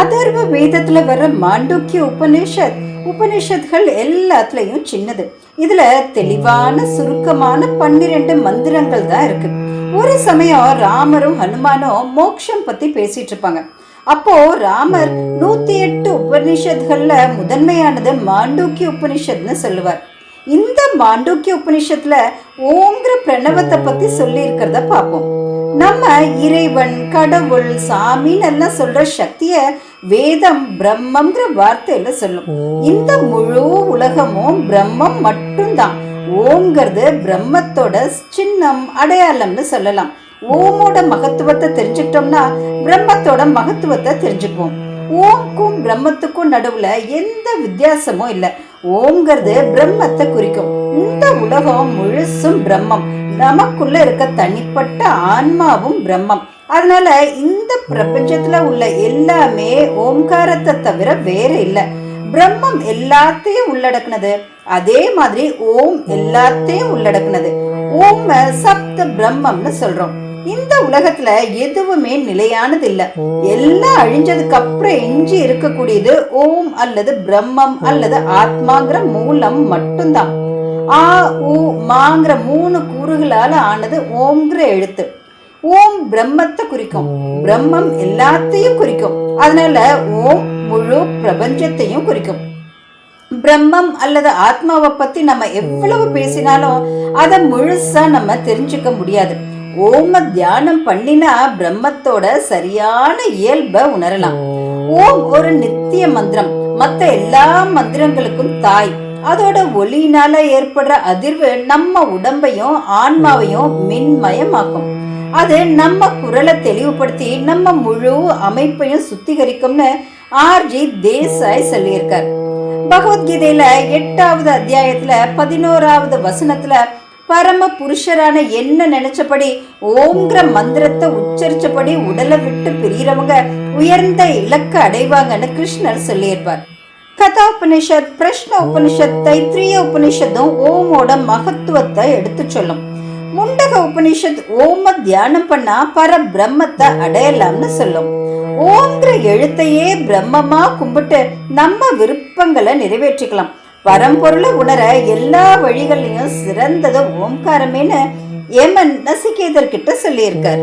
அதர்வ வேதத்துல வர்ற மாண்டூக்கிய உபநிஷத் உபநிஷத்கள் எல்லாத்துலயும் சின்னது. இதுல தெளிவான சுருக்கமான பன்னிரெண்டு மந்திரங்கள் தான் இருக்கு. ஒரு சமயம் ராமரும் ஹனுமானும் மோக்ஷம் பத்தி பேசிட்டு இருப்பாங்க. அப்போ ராமர் நூத்தி எட்டு உபனிஷத்கள்ல முதன்மையானது மாண்டூக்கிய உபனிஷத்னு சொல்லுவார். இந்த மாண்டூக்கிய உபனிஷத்துல ஓங்கிற பிரணவத்தை பத்தி சொல்லி இருக்கிறத பார்ப்போம். நம்ம இறைவன் கடவுள் சாமின்னு எல்லாம் சொல்ற சக்திய வேதம் பிரம்மம்ங்கிற வார்த்தையில சொல்லும். இந்த முழு உலகமும் பிரம்மம் மட்டும்தான். ஓங்கிறது பிரம்மத்தோட சின்னம் அடையாளம்னு சொல்லலாம். ஓமோட மகத்துவத்தை தெரிஞ்சுக்கிட்டோம்னா பிரம்மத்தோட மகத்துவத்தை தெரிஞ்சுக்குவோம். ஓம்க்கும் பிரம்மத்துக்கும் நடுவுல எந்த வித்தியாசமும் இல்லை. ஓம்ங்கிறது பிரம்மத்தை குறிக்கும். இந்த உலகம் முழுசும் பிரம்மம். நமக்குள்ள இருக்க தனிப்பட்ட ஆன்மாவும் பிரம்மம். அதனால இந்த பிரபஞ்சத்துல உள்ள எல்லாமே ஓம்காரத்தை தவிர வேற இல்லை. பிரம்மம் எல்லாத்தையும் உள்ளடக்குனது. அதே மாதிரி ஓம் எல்லாத்தையும் உள்ளடக்குனது. ஓம் சப்த பிரம்மம்னு சொல்றோம். இந்த உலகத்துல எதுவுமே நிலையானது இல்ல எல்லாம் அழிஞ்சதுக்கு அப்புறம் எஞ்சி இருக்கக்கூடியது ஓம் அல்லது பிரம்மம் அல்லது ஆத்மாங்கிற மூலம் மட்டும்தான். ஆ உ மாங்கிற மூணு கூறுகளால ஆனது ஓம்ங்கிற எழுத்து. ஓம் பிரம்மத்தை குறிக்கும். பிரம்மம் எல்லாத்தையும் குறிக்கும். அதனால ஓம் முழு பிரபஞ்சத்தையும் குறிக்கும். பிரம்மம் அல்லது ஆத்மாவை பத்தி நம்ம எவ்வளவு பேசினாலும் அதை முழுசா நம்ம தெரிஞ்சுக்க முடியாது. ஓம தியானம் பண்ணினா பிரம்மத்தோட சரியான இயல்பை உணரலாம். ஓம் ஒரு நித்திய மந்திரம். மத்த எல்லா மந்திரங்களுக்கும் தாய். அதோட ஒளியினால ஏற்படுற அதிர்வு நம்ம உடம்பையும் ஆன்மாவையும் மின்மயமாக்கும். அது நம்ம குரலை தெளிவுபடுத்தி நம்ம முழு அமைப்பையும் சுத்திகரிக்கும்னு ஆர்ஜி தேசாய் சொல்லியிருக்கார். பகவத்கீதையில எட்டாவது அத்தியாயத்துல பதினோராவது வசனத்துல பரம புருஷரான என்ன நினைச்சபடி ஓம்ங்கிற மந்திரத்தை உச்சரிச்சபடி உடலை விட்டு பிரியறவங்க உயர்ந்த இலக்க அடைவாங்கன்னு கிருஷ்ணர் சொல்லியிருப்பார். கதா உபனிஷத் பிரஷ்ன உபனிஷத் தைத்திரிய உபனிஷத்தும் ஓமோட மகத்துவத்தை எடுத்து சொல்லும். முண்டக உபனிஷத் ஓம தியானம் பண்ணா பர பிரம்மத்தை அடையலாம்னு சொல்லும். ஓங்கிற எழுத்தையே பிரம்மமா கும்பிட்டு நம்ம விருப்பங்களை நிறைவேற்றிக்கலாம். பரம்பொருளை உணர எல்லா வழிகளையும் சிறந்தது ஓம்காரமேனு ஏமன் நசிகேதர்கிட்ட சொல்லியிருக்கார்.